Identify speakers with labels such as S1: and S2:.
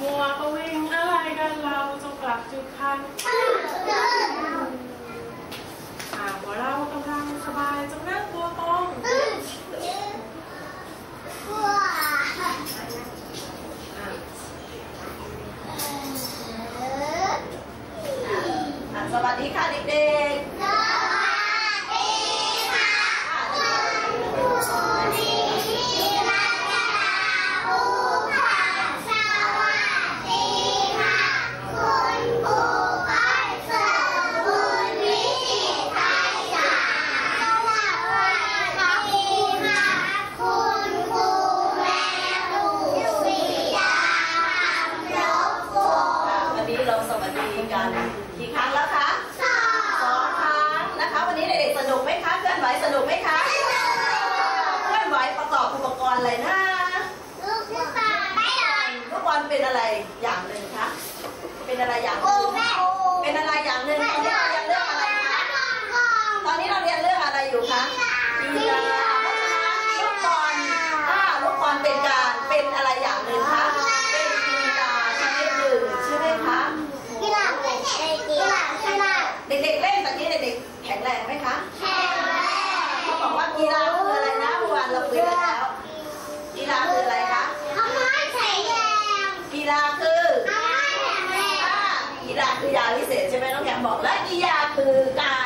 S1: มัวก็วิ่งอะไรกันเราจงกลับจุดคันหากว่าเรากำลังสบายจงนั่ง
S2: บน สวัสดีค่ะเด็กๆ อะไรนะ ลูกบอลลูกบอลเป็นอะไร อยา บอกแล้วกิยาคือการ